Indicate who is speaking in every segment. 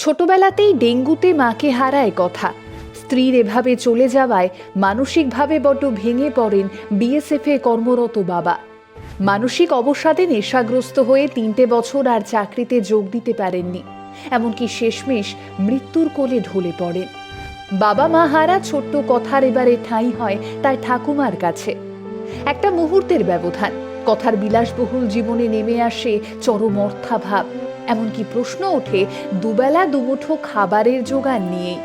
Speaker 1: ছোটবেলাতেই ডেঙ্গুতে মাকে হারায় কথা। স্ত্রীর এভাবে চলে যাওয়ায় মানসিকভাবে বড্ড ভেঙে পড়েন বিএসএফে কর্মরত বাবা। মানসিক অবসাদে নেশাগ্রস্ত হয়ে তিনটে বছর আর চাকরিতে যোগ দিতে পারেননি। এমনকি শেষমেশ মৃত্যুর কোলে ঢলে পড়েন। বাবা মা হারা ছোট্ট কথার এবারে ঠাঁই হয় তার ঠাকুমার কাছে। একটা মুহূর্তের ব্যবধান। কথার বিলাসবহুল জীবনে নেমে আসে চরম অর্থাভাব। এমনকি প্রশ্ন ওঠে, দুবেলা দুমুঠো খাবারের জোগান নিয়েই।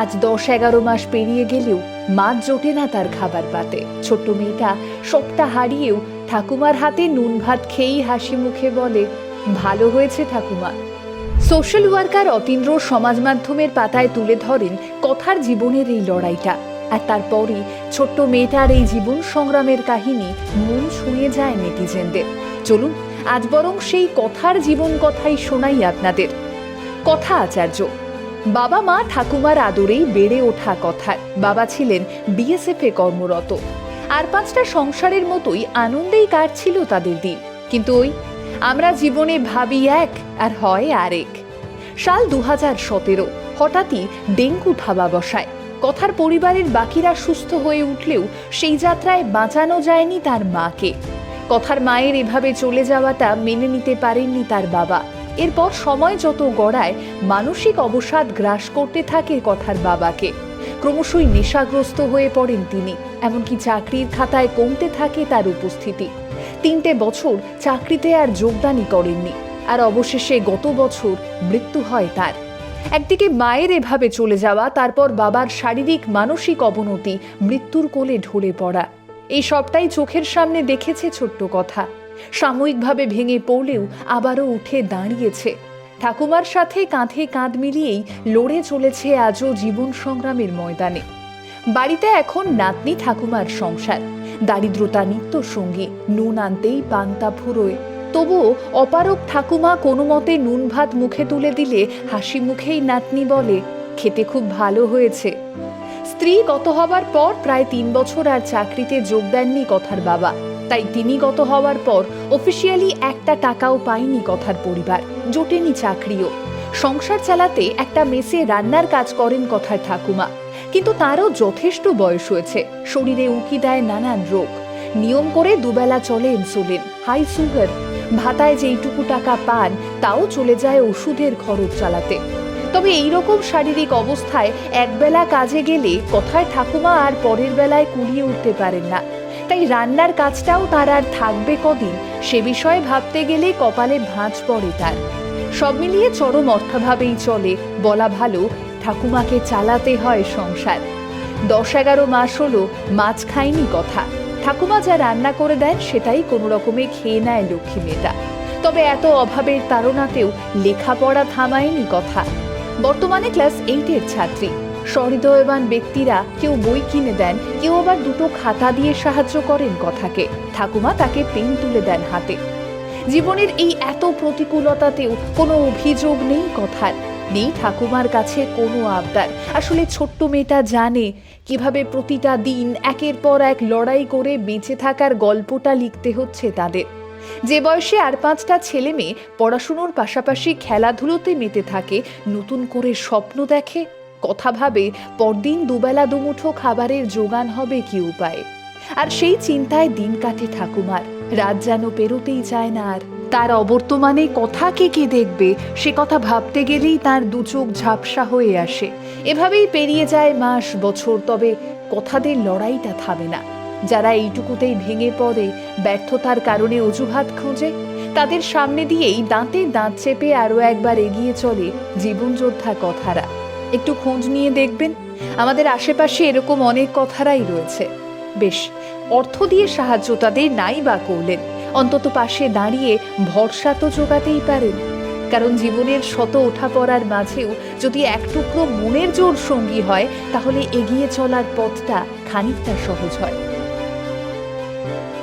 Speaker 1: আজ দশ এগারো মাস পেরিয়ে গেলেও মাছ জোটে না তার খাবার পাতে। ছোট্ট মেয়েটা সবটা হারিয়েও ঠাকুমার হাতে নুন ভাত খেয়েই হাসি মুখে বলে, ভালো হয়েছে ঠাকুমা। সোশ্যাল ওয়ার্কার অতীন্দ্র সমাজ মাধ্যমের পাতায় তুলে ধরেন কথার জীবনের এই লড়াইটা। আর তারপরই ছোট্ট মেয়েটার এই জীবন সংগ্রামের কাহিনী মন ছুঁয়ে যায় নেটিজেনদের। চলুন আজ বরং সেই কথার জীবন কথাই শোনাই আপনাদের। কথা আচার্য, বাবা মা ঠাকুমার আদরেই বেড়ে ওঠা কথার বাবা ছিলেন বিএসএফে কর্মরত। আর পাঁচটা সংসারের মতোই আনন্দেই কাটছিল তাদের দিন। কিন্তু ওই, আমরা জীবনে ভাবি এক, আর হয় আরেক। সাল দু হাজার সতেরো, হঠাৎই ডেঙ্গু থাবা বসায়। কথার পরিবারের বাকিরা সুস্থ হয়ে উঠলেও সেই যাত্রায় বাঁচানো যায়নি তার মাকে। কথার মায়ের এভাবে চলে যাওয়াটা মেনে নিতে পারেননি তার বাবা। এরপর সময় যত গড়ায়, মানসিক অবসাদ গ্রাস করতে থাকে কথার বাবাকে। ক্রমশই নেশাগ্রস্ত হয়ে পড়েন তিনি, এমনকি চাকরির খাতায় কমতে থাকে তার উপস্থিতি। তিনটে বছর চাকরিতে আর যোগদানই করেননি, আর অবশেষে গত বছর মৃত্যু হয় তার। একদিকে মায়ের এভাবে চলে যাওয়া, তারপর বাবার শারীরিক মানসিক অবনতি মৃত্যুর কোলে ঢলে পড়া। এই সবটাই চোখের সামনে দেখেছে ছোট্ট কথা। সাময়িকভাবে ভেঙে পড়লেও আবারও উঠে দাঁড়িয়েছে। ঠাকুমার সাথে কাঁধে কাঁধ মিলিয়েই লড়ে চলেছে আজও জীবন সংগ্রামের ময়দানে। বাড়িতে এখন নাতনি ঠাকুমার সংসার। দারিদ্রতা নিত্য সঙ্গী, নুন আনতেই পান্তা ফুরোয়। তবুও অপারক ঠাকুমা কোনো মতে নুন ভাত মুখে তুলে দিলে হাসি মুখেই নাতনি বলে, খেতে খুব ভালো হয়েছে। স্ত্রী গত হবার পর প্রায় তিন বছর আর চাকরিতে যোগ দেননি কথার বাবা। তাই তিনি গত হওয়ার পর অফিসিয়ালি একটা টাকাও পায়নি কথার পরিবার, জোটেনি চাকরিও। সংসার চালাতে একটা মেসে রান্নার কাজ করেন কথার ঠাকুমা। কিন্তু তারও যথেষ্ট বয়স হয়েছে, শরীরে উকি দেয় নানান রোগ। নিয়ম করে দুবেলা চলে ইনসুলিন হাই সুগার ভাতায় যেইটুকু টাকা পান, তাও চলে যায় ওষুধের খরচ চালাতে। তবে এই রকম শারীরিক অবস্থায় একবেলা কাজে গেলে কথায় ঠাকুমা আর পরের বেলায় কুলিয়ে উঠতে পারেন না। তাই রান্নার কাজটাও তার আর থাকবে কদিন, সে বিষয়ে ভাবতে গেলে কপালে ভাঁজ পড়ে তার। সব মিলিয়ে চরম অর্থাভাবেই চলে, বলা ভালো, ঠাকুমাকে চালাতে হয় সংসার। দশ এগারো মাস হলো, মাছ খায়নি কথা। ঠাকুমা যা রান্না করে দেন, সেটাই কোনো রকমে খেয়ে নেয় লক্ষ্মী মেয়েটা। তবে এত অভাবের তাড়নাতেও লেখাপড়া থামায়নি কথা। বর্তমানে ক্লাস এইটের ছাত্রী। সহৃদয়বান ব্যক্তিরা কেউ বই কিনে দেন, কেউ আবার দুটো খাতা দিয়ে সাহায্য করেন কথাকে। ঠাকুমা তাকে পেন তুলে দেন হাতে। জীবনের এই এত প্রতিকূলতাতেও কোনো অভিযোগ নেই কথার। নেই ঠাকুমার কাছে কোনো আবদার। আসলে ছোট্ট মেয়েটা জানে কীভাবে প্রতিটা দিন একের পর এক লড়াই করে বেঁচে থাকার গল্পটা লিখতে হচ্ছে তাদের। যে বয়সে আর পাঁচটা ছেলে মেয়ে পড়াশুনোর পাশাপাশি খেলাধুলোতে মেতে থাকে, নতুন করে স্বপ্ন দেখে, কথা ভাবে, পরদিন দুবেলা দুমুঠো খাবারের যোগান হবে কি উপায়ে? আর সেই চিন্তায় দিন কাটে ঠাকুমার, রাত যেন পেরোতেই চায় না আর। তার অবর্তমানে কথা কে কে দেখবে, সে কথা ভাবতে গেলেই তার দু চোখ ঝাপসা হয়ে আসে। এভাবেই পেরিয়ে যায় মাস, বছর, তবে কথাদের লড়াইটা থামে না। যারা এইটুকুতেই ভেঙে পড়ে, ব্যর্থতার কারণে অজুহাত খোঁজে, তাদের সামনে দিয়েই দাঁতে দাঁত চেপে আরও একবার এগিয়ে চলে জীবনযোদ্ধা কথারা। একটু খোঁজ নিয়ে দেখবেন, আমাদের আশেপাশে এরকম অনেক কথারাই রয়েছে। বেশ, অর্থ দিয়ে সাহায্য তাদের নাই বা করলেন, অন্তত পাশে দাঁড়িয়ে ভরসা তো জোগাতেই পারেন। কারণ জীবনের শত ওঠাপড়ার মাঝেও যদি এক টুকরো মনের জোর সঙ্গী হয়, তাহলে এগিয়ে চলার পথটা খানিকটা সহজ হয়। Música